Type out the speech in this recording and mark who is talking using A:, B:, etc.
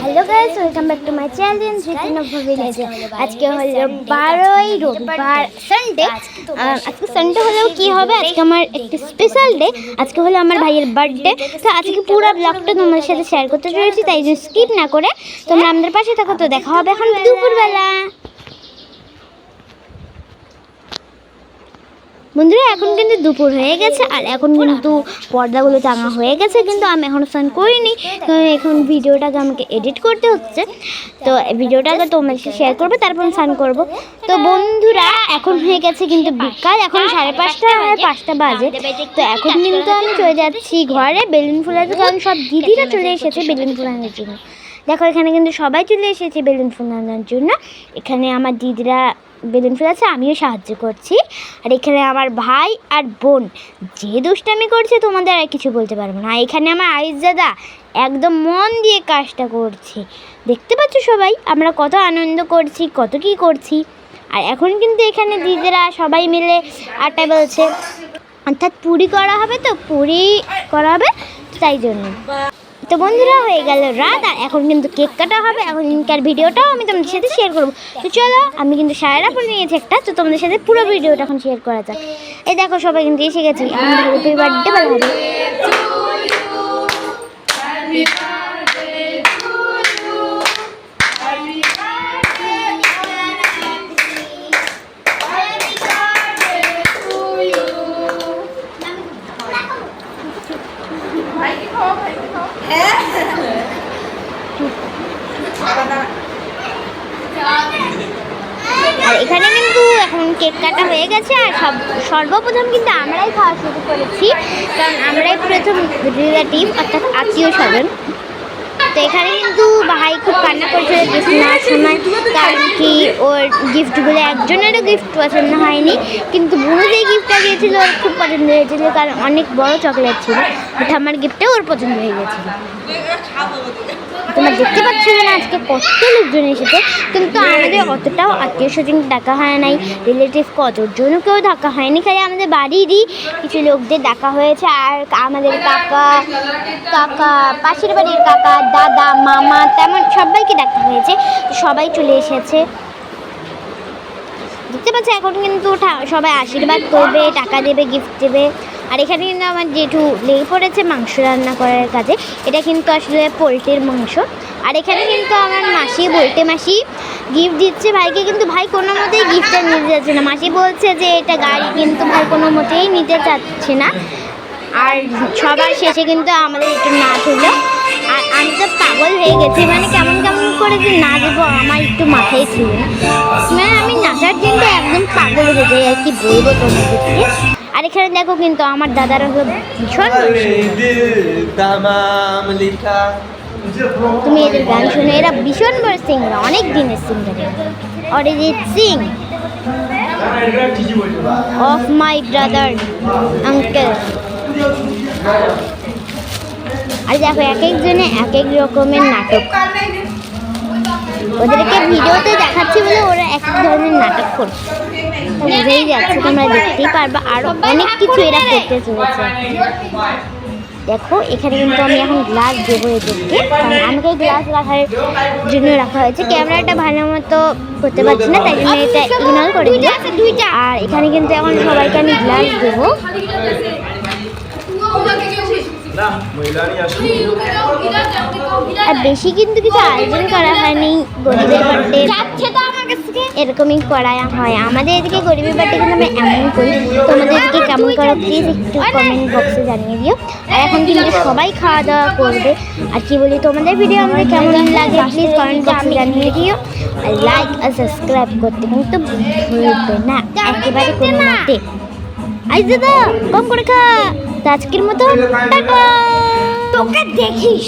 A: Hello guys welcome back to my challenge আজকে হলো বারোই রবিবার সানডে আজকে সানডে হলেও কি হবে? আজকে আমার একটি স্পেশাল ডে আজকে হলো আমার ভাইয়ের বার্থডে তো আজকে পুরো ব্লগটা তোমাদের সাথে শেয়ার করতে চলেছি, তাই জন্য স্কিপ না করে তোমরা আমাদের পাশে থাকো। তো দেখা হবে এখন দুপুরবেলা। বন্ধুরা, এখন কিন্তু দুপুর হয়ে গেছে, আর এখন কিন্তু পর্দাগুলো টাঙা হয়ে গেছে, কিন্তু আমি এখনও স্নান করিনি। এখন ভিডিওটাকে আমাকে এডিট করতে হচ্ছে। তো ভিডিওটাকে সাথে শেয়ার করব, তারপর স্নান করব। তো বন্ধুরা, এখন হয়ে গেছে কিন্তু বিকাল এখন সাড়ে পাঁচটা আর পাঁচটা বাজে। তো এখন কিন্তু আমি চলে যাচ্ছি ঘরে, বেলুন ফুলাতে কারণ সব দিদিরা চলে এসেছে বেলুন ফুলানোর জন্য। দেখো, এখানে কিন্তু সবাই চলে এসেছে বেলুন ফুলানোর জন্য। এখানে আমার দিদিরা বেলুন ফুলাচ্ছে আমিও সাহায্য করছি। আর এখানে আমার ভাই আর বোন, যে দুষ্টামি করছে তোমাদের আর কিছু বলতে পারব না। এখানে আমার আইস দাদা একদম মন দিয়ে কাজটা করছে। দেখতে পাচ্ছ সবাই, আমরা কত আনন্দ করছি, কত কী করছি। আর এখন কিন্তু এখানে দিদিরা সবাই মিলে আটা বলছে। অর্থাৎ পুরি করা হবে তো, পুরি করা হবে, তাই জন্য। তো বন্ধুরা, হয়ে গেল রাত, আর এখন কিন্তু কেক কাটা হবে। এখন কার ভিডিওটাও আমি তোমাদের সাথে শেয়ার করব। তো চলো, আমি কিন্তু সায়রা ফোন নিয়েছি একটা, তো তোমাদের সাথে পুরো ভিডিওটা এখন শেয়ার করা যাক। এই দেখো, সবাই কিন্তু এসে গেছি। আমাদের হ্যাপি বার্থডে ভালো হবে। আর এখানে কিন্তু এখন কেক কাটা হয়ে গেছে আর সব সর্বপ্রথম কিন্তু আমরাই খাওয়া শুরু করেছি। কারণ আমরাই প্রথম রিলেটিভ, অর্থাৎ আত্মীয় স্বজন। তো এখানে কিন্তু ভাই খুব কান্না করছিল গিফট নেওয়ার সময় কারণ কি, ওর গিফটগুলো একজনেরও গিফট পছন্দ হয়নি। কিন্তু বুনো যে গিফটটা দিয়েছিল, ওর খুব পছন্দ হয়েছিল, কারণ অনেক বড় চকলেট ছিল। আমার গিফটটাও ওর পছন্দ হয়ে গেছিল। তোমরা দেখতে পাচ্ছ আজকে কত লোকজন এসেছে কিন্তু আমাদের অতটাও আত্মীয় স্বজন ডাকা হয় নাই রিলেটিভ কতজনকেও ডাকা হয়নি খালি আমাদের বাড়িরই কিছু লোকদের ডাকা হয়েছে আর আমাদের কাকা কাকা পাশের বাড়ির কাকা দাদা মামা তেমন সবাইকে ডাকা হয়েছে সবাই চলে এসেছে। দেখতে পাচ্ছি এখন কিন্তু সবাই আশীর্বাদ করবে টাকা দেবে গিফট দেবে। আর এখানে কিন্তু আমার জেঠু লেগে পড়েছে মাংস রান্না করার কাজে। এটা কিন্তু আসলে পোলট্রির মাংস। আর এখানে কিন্তু আমার মাসি বলতে মাসি গিফট দিচ্ছে। ভাইকে কিন্তু ভাই কোনো মতেই গিফটটা নিতে যাচ্ছে না। মাসি বলছে যে এটা গাড়ি কিন্তু ভাই কোনো মতেই নিতে চাচ্ছে না। আর সবার শেষে কিন্তু আমাদের একটু নাচ হলো। আর আমি তো পাগল হয়ে গেছি। মানে কেমন কেমন করে যে নাচবো আমার একটু মাথায় ছিল না মানে আমি নাচার জন্য একদম পাগল হয়ে যাই। আর কি বলব তোমাদেরকে? আর এখানে দেখো কিন্তু আমার দাদারা হলো ভীষণ তুমি এদের গান শুনে এরা ভীষণ বড় সিঙ্গার অনেক দিনের singer Arijit Singh. Of my brother uncle আর দেখো এক একজনে এক এক রকমের নাটক। ওদেরকে ভিডিওতে দেখাচ্ছি বলে ওরা এক এক ধরনের নাটক করছে। বুঝেই যাচ্ছে, তোমরা দেখতেই পারবা, আরও অনেক কিছু এরা করতে চলেছে। দেখো, এখানে কিন্তু আমি এখন গ্লাস দেবো এদেরকে। কারণ আমাকে গ্লাস রাখার জন্য রাখা হয়েছে। ক্যামেরাটা ভালো মতো করতে পারছি না, তাই জন্য এটা ইগনোর করে। আর এখানে কিন্তু এখন সবাইকে আমি গ্লাস দেবো। আর বেশি কিন্তু কিছু আয়োজন করা হয়নি গরিবের বার্থডে এরকমই করা হয়। আমাদের এদিকে গরিবের বার্থডে কিন্তু আমরা এমন করি। তোমাদের এদিকে কেমন করো প্লিজ একটু কমেন্ট বক্সে জানিয়ে দিও। আর এখন কিন্তু সবাই খাওয়া দাওয়া করবে। আর কি বলি তোমাদের ভিডিও আমাদের কেমন লাগে প্লিজ কমেন্ট বক্সে জানিয়ে দিও। আর লাইক আর সাবস্ক্রাইব করতে কিন্তু ভুলবে না। একেবারে কোনো মতে। আই দাদা কম করে খা। তো আজকের মতো টাটা তোকে দেখিস